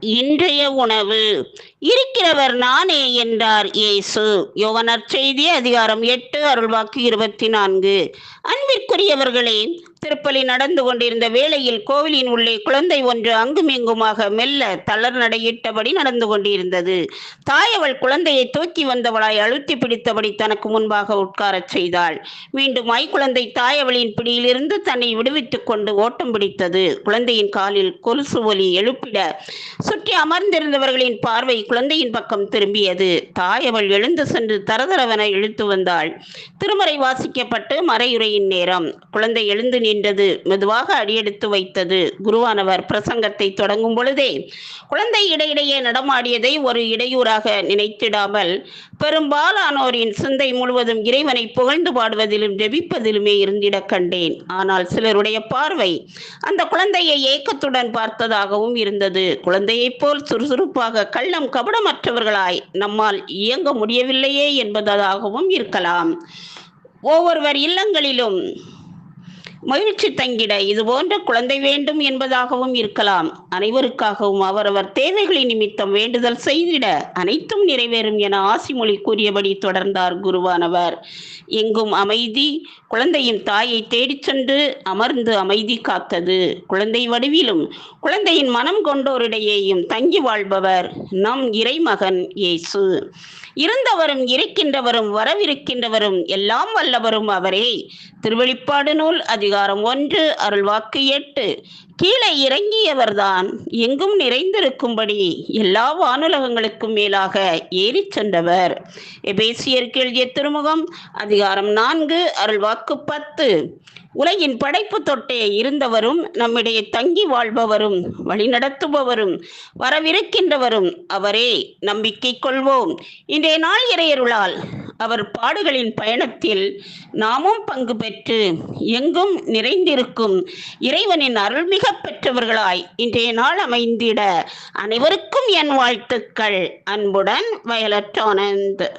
இன்றைய உணவு. இருக்கிறவர் நானே என்றார் இயேசு. யோவனர் செய்தி அதிகாரம் எட்டு அருள்வாக்கு இருபத்தி நான்கு. அன்பிற்குரியவர்களே திருப்பலி நடந்து கொண்டிருந்த வேளையில் கோவிலின் உள்ளே குழந்தை ஒன்று அங்குமிங்குமாக மெல்ல தளர் நடையிட்டபடி நடந்து கொண்டிருந்தது. தாயவள் குழந்தையை தூக்கி வந்தவளாய் அழுத்தி பிடித்தபடி தனக்கு முன்பாக உட்காரச் செய்தாள். மீண்டும் ஐக்குழந்தை தாயவளின் பிடியிலிருந்து தன்னை விடுவித்துக் கொண்டு ஓட்டம் பிடித்தது. குழந்தையின் காலில் கொலுசு ஒலி எழுப்பிட சுற்றி அமர்ந்திருந்தவர்களின் பார்வை குழந்தையின் பக்கம் திரும்பியது. தாயவள் எழுந்து சென்று தரதரவென இழுத்து வந்தாள். திருமறை வாசிக்கப்பட்டு மறையுரையின் நேரம். குழந்தை எழுந்து நின்றது மெதுவாக அடியெடுத்து வைத்தது. குருவானவர் பிரசங்கத்தை தொடங்கும் பொழுதே குழந்தை இடையிடையே நடமாடியதை ஒரு இடையூறாக நினைத்திடாமல் பெரும்பாலானோரின் சிந்தை முழுவதும் இறைவனை புகழ்ந்து பாடுவதிலும் ஜெபிப்பதிலுமே இருந்திட கண்டேன். ஆனால் சிலருடைய பார்வை அந்த குழந்தையை ஏக்கத்துடன் பார்த்ததாகவும் இருந்தது. குழந்தையைப் போல் சுறுசுறுப்பாக கள்ளம் கபடமற்றவர்களாய் நம்மால் இயங்க முடியவில்லையே என்பதாகவும் இருக்கலாம். ஒவ்வொருவர் இல்லங்களிலும் மகிழ்ச்சி தங்கிட இது போன்ற குழந்தை வேண்டும் என்பதாகவும் இருக்கலாம். அனைவருக்காகவும் அவரவர் தேவைகளின் நிமித்தம் வேண்டுதல் செய்திட அனைத்தும் நிறைவேறும் என ஆசிமொழி கூறியபடி தொடர்ந்தார் குருவானவர். எங்கும் அமைதி குழந்தையின் தாயை தேடிச் சென்று அமர்ந்து அமைதி காத்தது. குழந்தை வடிவிலும் குழந்தையின் மனம் கொண்டோரிடையேயும் தங்கி வாழ்பவர் நம் இறைமகன் இயேசு. இருந்தவரும் இருக்கின்றவரும் வரவிருக்கின்றவரும் எல்லாம் வல்லவரும் அவரே. திருவெளிப்பாடு நூல் அதிகாரம் ஒன்று அருள்வாக்கு எட்டு. கீழே இறங்கியவர்தான் எங்கும் நிறைந்திருக்கும்படி எல்லா வானுலகங்களுக்கும் மேலாக ஏறிச் சென்றவர். எபேசியருக்கு எழுதிய திருமுகம் அதிகாரம் நான்கு அருள்வாக்கு பத்து. உலகின் படைப்பு தொட்டே இருந்தவரும் நம்மிடையே தங்கி வாழ்பவரும் வழிநடத்துபவரும் வரவிருக்கின்றவரும் அவரே நம்பிக்கை கொள்வோம். இன்றைய நாள் இறையருளால் அவர் பாடுகளின் பயணத்தில் நாமும் பங்கு பெற்று எங்கும் நிறைந்திருக்கும். இறைவனின் அருள்மிக பெற்றவர்களாய் இன்றைய நாள் அமைந்திட அனைவருக்கும் என் வாழ்த்துக்கள். அன்புடன் வயலட்டானந்த்